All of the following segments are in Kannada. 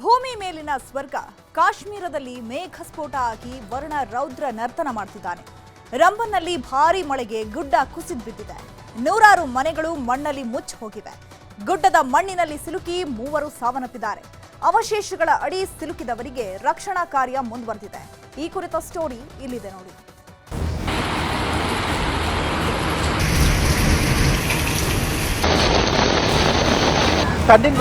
ಭೂಮಿ ಮೇಲಿನ ಸ್ವರ್ಗ ಕಾಶ್ಮೀರದಲ್ಲಿ ಮೇಘ ಸ್ಫೋಟ ಆಗಿ ವರುಣ ರೌದ್ರ ನರ್ತನ ಮಾಡ್ತಿದ್ದಾನೆ. ರಂಬನ್ನಲ್ಲಿ ಭಾರಿ ಮಳೆಗೆ ಗುಡ್ಡ ಕುಸಿದ್ ಬಿದ್ದಿದೆ. ನೂರಾರು ಮನೆಗಳು ಮಣ್ಣಲ್ಲಿ ಮುಚ್ಚಿ ಹೋಗಿವೆ. ಗುಡ್ಡದ ಮಣ್ಣಿನಲ್ಲಿ ಸಿಲುಕಿ ಮೂವರು ಸಾವನ್ನಪ್ಪಿದ್ದಾರೆ. ಅವಶೇಷಗಳ ಅಡಿ ಸಿಲುಕಿದವರಿಗೆ ರಕ್ಷಣಾ ಕಾರ್ಯ ಮುಂದುವರೆದಿದೆ. ಈ ಕುರಿತ ಸ್ಟೋರಿ ಇಲ್ಲಿದೆ ನೋಡಿ. ಕಣ್ಣಿನ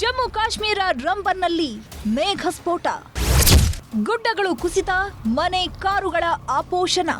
ಜಮ್ಮು ಕಾಶ್ಮೀರ ರಂಬನ್ನಲ್ಲಿ ಮೇಘ ಸ್ಫೋಟ ಗುಡ್ಡಗಳು ಕುಸಿತ, ಮನೆ ಕಾರುಗಳ ಆಪೋಷಣ.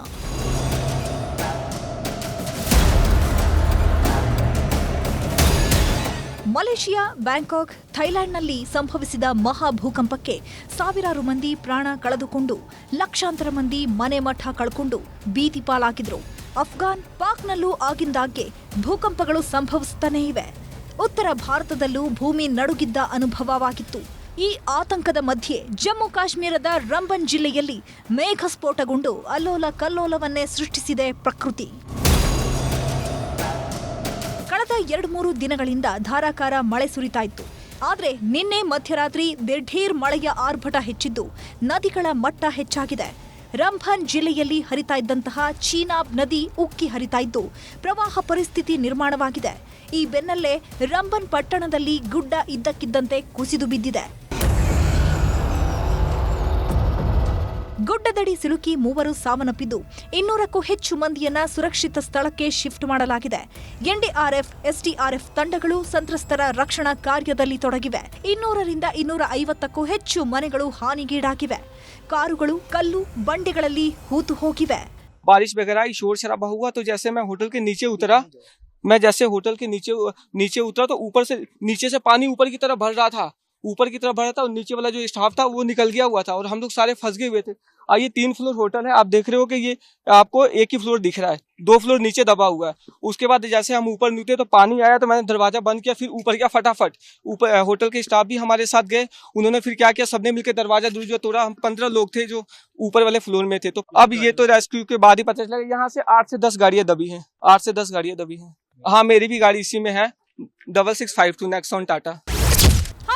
ಮಲೇಷಿಯಾ, ಬ್ಯಾಂಕಾಕ್, ಥೈಲ್ಯಾಂಡ್ನಲ್ಲಿ ಸಂಭವಿಸಿದ ಮಹಾ ಭೂಕಂಪಕ್ಕೆ ಸಾವಿರಾರು ಮಂದಿ ಪ್ರಾಣ ಕಳೆದುಕೊಂಡು, ಲಕ್ಷಾಂತರ ಮಂದಿ ಮನೆ ಮಠ ಕಳ್ಕೊಂಡು ಬೀದಿ ಪಾಲಾಗಿದ್ರು. ಅಫ್ಘಾನ್ ಪಾಕ್ನಲ್ಲೂ ಆಗಿಂದಾಗ್ಗೆ ಭೂಕಂಪಗಳು ಸಂಭವಿಸುತ್ತಾನೇ ಇವೆ. ಉತ್ತರ ಭಾರತದಲ್ಲೂ ಭೂಮಿ ನಡುಗಿದ್ದ ಅನುಭವವಾಗಿತ್ತು. ಈ ಆತಂಕದ ಮಧ್ಯೆ ಜಮ್ಮು ಕಾಶ್ಮೀರದ ರಂಬನ್ ಜಿಲ್ಲೆಯಲ್ಲಿ ಮೇಘ ಸ್ಫೋಟಗೊಂಡು ಅಲ್ಲೋಲ ಕಲ್ಲೋಲವನ್ನೇ ಸೃಷ್ಟಿಸಿದೆ ಪ್ರಕೃತಿ. ಕಳೆದ ಎರಡು ಮೂರು ದಿನಗಳಿಂದ ಧಾರಾಕಾರ ಮಳೆ ಸುರಿತಾ ಇತ್ತು ಆದ್ರೆ ನಿನ್ನೆ ಮಧ್ಯರಾತ್ರಿ ದಿಢೀರ್ ಮಳೆಯ ಆರ್ಭಟ ಹೆಚ್ಚಿದ್ದು, ನದಿಗಳ ಮಟ್ಟ ಹೆಚ್ಚಾಗಿದೆ. ರಂಭನ್ ಜಿಲ್ಲೆಯಲ್ಲಿ ಹರಿತಾ ಇದ್ದಂತಹ ಚೀನಾಬ್ ನದಿ ಉಕ್ಕಿ ಹರಿತಾ ಇದ್ದು ಪ್ರವಾಹ ಪರಿಸ್ಥಿತಿ ನಿರ್ಮಾಣವಾಗಿದೆ. ಈ ಬೆನ್ನಲ್ಲೇ ರಂಭನ್ ಪಟ್ಟಣದಲ್ಲಿ ಗುಡ್ಡ ಇದ್ದಕ್ಕಿದ್ದಂತೆ ಕುಸಿದು ಬಿದ್ದಿದೆ. ಗುಡ್ಡದಡಿ ಸಿಲುಕಿ ಮೂವರು ಸಾವನ್ನಪ್ಪಿದ್ದು ಇನ್ನೂರಕ್ಕೂ ಹೆಚ್ಚು ಮಂದಿಯನ್ನ ಸುರಕ್ಷಿತ ಸ್ಥಳಕ್ಕೆ ಶಿಫ್ಟ್ ಮಾಡಲಾಗಿದೆ ಎನ್ಡಿಆರ್ಎಫ್ ಎಸ್ಡಿಆರ್ಎಫ್ ತಂಡಗಳು ಸಂತ್ರಸ್ತರ ರಕ್ಷಣಾ ಕಾರ್ಯದಲ್ಲಿ ತೊಡಗಿವೆ ಇನ್ನೂರರಿಂದ ಇನ್ನೂರ ಐವತ್ತಕ್ಕೂ ಹೆಚ್ಚು ಮನೆಗಳು ಹಾನಿಗೀಡಾಗಿವೆ ಕಾರುಗಳು ಕಲ್ಲು ಬಂಡೆಗಳಲ್ಲಿ ಹೂತು ಹೋಗಿವೆ बारिश वगैरह ही शोर शराबा हुआ तो जैसे मैं होटल के नीचे उतरा मैं जैसे होटल के नीचे नीचे उतरा तो ऊपर से नीचे से पानी ऊपर की तरफ भर रहा था ऊपर की तरफ़ भर था और नीचे वाला जो स्टाफ था वो निकल गया हुआ था और हम लोग सारे फंस गए हुए थे। और ये तीन फ्लोर होटल है। आप देख रहे हो कि ये आपको एक ही फ्लोर दिख रहा है। दो फ्लोर नीचे दबा हुआ है। उसके बाद जैसे हम ऊपर निकले तो पानी आया तो मैंने दरवाज़ा बंद किया, फिर ऊपर गया फटाफट। ऊपर होटल के स्टाफ भी हमारे साथ गए। उन्होंने फिर क्या किया? सबने मिलकर दरवाज़ा दूर जो तोड़ा। हम पंद्रह लोग थे जो ऊपर वाले फ्लोर में थे। तो अब ये तो रेस्क्यू के बाद ही पता चला। यहाँ से आठ से दस गाड़ियाँ दबी हैं। आठ से दस गाड़ियाँ दबी हैं। हाँ मेरी भी गाड़ी इसी में है। Double six five two Nexon Tata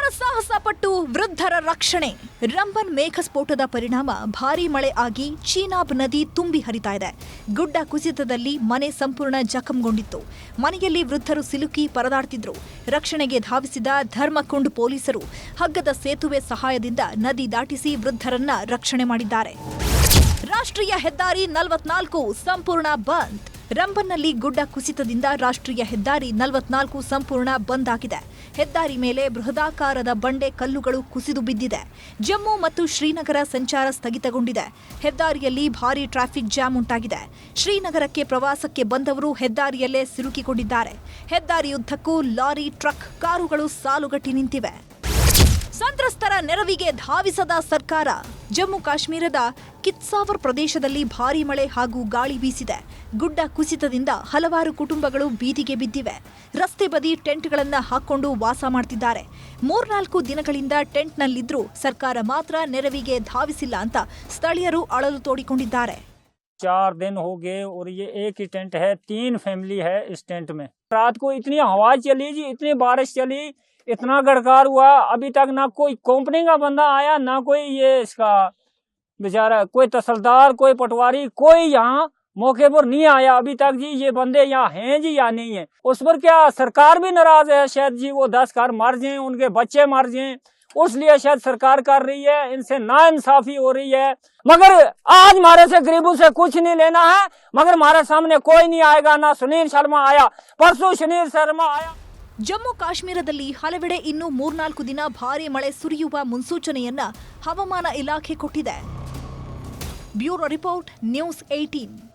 ಹರಸಾಹಸ ಪಟ್ಟು ವೃದ್ಧರ ರಕ್ಷಣೆ. ರಂಬನ್ ಮೇಘಸ್ಫೋಟದ ಪರಿಣಾಮ ಭಾರೀ ಮಳೆ ಆಗಿ ಚೀನಾಬ್ ನದಿ ತುಂಬಿ ಹರಿತಾ ಇದೆ. ಗುಡ್ಡ ಕುಸಿತದಲ್ಲಿ ಮನೆ ಸಂಪೂರ್ಣ ಜಖಂಗೊಂಡಿತ್ತು. ಮನೆಯಲ್ಲಿ ವೃದ್ಧರು ಸಿಲುಕಿ ಪರದಾಡ್ತಿದ್ರು. ರಕ್ಷಣೆಗೆ ಧಾವಿಸಿದ ಧರ್ಮಕುಂಡ್ ಪೊಲೀಸರು ಹಗ್ಗದ ಸೇತುವೆ ಸಹಾಯದಿಂದ ನದಿ ದಾಟಿಸಿ ವೃದ್ಧರನ್ನ ರಕ್ಷಣೆ ಮಾಡಿದ್ದಾರೆ. ರಾಷ್ಟ್ರೀಯ ಹೆದ್ದಾರಿ ನಲವತ್ನಾಲ್ಕು ಸಂಪೂರ್ಣ ಬಂದ್. ರಂಬನ್ನಲ್ಲಿ ಗುಡ್ಡ ಕುಸಿತದಿಂದ ರಾಷ್ಟ್ರೀಯ ಹೆದ್ದಾರಿ ನಲವತ್ನಾಲ್ಕು ಸಂಪೂರ್ಣ ಬಂದ್ ಆಗಿದೆ. ಹೆದ್ದಾರಿ ಮೇಲೆ ಬೃಹದಾಕಾರದ ಬಂಡೆ ಕಲ್ಲುಗಳು ಕುಸಿದು ಬಿದ್ದಿದೆ. ಜಮ್ಮು ಮತ್ತು ಶ್ರೀನಗರ ಸಂಚಾರ ಸ್ಥಗಿತಗೊಂಡಿದೆ. ಹೆದ್ದಾರಿಯಲ್ಲಿ ಭಾರಿ ಟ್ರಾಫಿಕ್ ಜಾಮ್ ಉಂಟಾಗಿದೆ. ಶ್ರೀನಗರಕ್ಕೆ ಪ್ರವಾಸಕ್ಕೆ ಬಂದವರು ಹೆದ್ದಾರಿಯಲ್ಲೇ ಸಿಲುಕಿಕೊಂಡಿದ್ದಾರೆ. ಹೆದ್ದಾರಿಯುದ್ದಕ್ಕೂ ಲಾರಿ, ಟ್ರಕ್, ಕಾರುಗಳು ಸಾಲುಗಟ್ಟಿ ನಿಂತಿವೆ. ಸಂತ್ರಸ್ತರ ನೆರವಿಗೆ ಧಾವಿಸದ ಸರ್ಕಾರ ಜಮ್ಮು ಕಾಶ್ಮೀರದ ಕಿತ್ಸಾವರ್ ಪ್ರದೇಶದಲ್ಲಿ ಭಾರೀ ಮಳೆ ಹಾಗೂ ಗಾಳಿ ಬೀಸಿದೆ ಗುಡ್ಡ ಕುಸಿತದಿಂದ ಹಲವಾರು ಕುಟುಂಬಗಳು ಬೀದಿಗೆ ಬಿದ್ದಿವೆ ರಸ್ತೆ ಬದಿ ಟೆಂಟ್ಗಳನ್ನ ಹಾಕೊಂಡು ವಾಸ ಮಾಡ್ತಿದ್ದಾರೆ ಮೂರ್ನಾಲ್ಕು ದಿನಗಳಿಂದ ಟೆಂಟ್ನಲ್ಲಿದ್ರೂ ಸರ್ಕಾರ ಮಾತ್ರ ನೆರವಿಗೆ ಧಾವಿಸಿಲ್ಲ ಅಂತ ಸ್ಥಳೀಯರು ಅಳಲು ತೋಡಿಕೊಂಡಿದ್ದಾರೆ चार दिन हो गए और ये एक ही टेंट है तीन फैमिली है इस टेंट में रात को इतनी हवा चली जी इतनी बारिश चली इतना गड़कार हुआ, अभी तक ना कोई कंपनी का बंदा आया, ना कोई ये इसका बेचारा, कोई तहसीलदार कोई पटवारी, कोई यहाँ मौके पर नहीं आया अभी तक जी। ये बंदे यहाँ हैं जी या नहीं है? उस पर क्या सरकार भी नाराज़ है शायद जी? वो दस घर मर जाए, उनके बच्चे मर जाए। उसलिए शायद सरकार कर रही है, इनसे ना इंसाफी हो रही है। मगर आज हमारे से गरीबों से कुछ नहीं लेना है। मगर हमारे सामने कोई नहीं आएगा, ना सुनील शर्मा आया, परसों सुनील शर्मा आया। ಜಮ್ಮು ಕಾಶ್ಮೀರದಲ್ಲಿ ಹಲವೆಡೆ ಇನ್ನೂ ಮೂರ್ನಾಲ್ಕು ದಿನ ಭಾರೀ ಮಳೆ ಸುರಿಯುವ ಮುನ್ಸೂಚನೆಯನ್ನ ಹವಾಮಾನ ಇಲಾಖೆ ಕೊಟ್ಟಿದೆ. Bureau report, news eighteen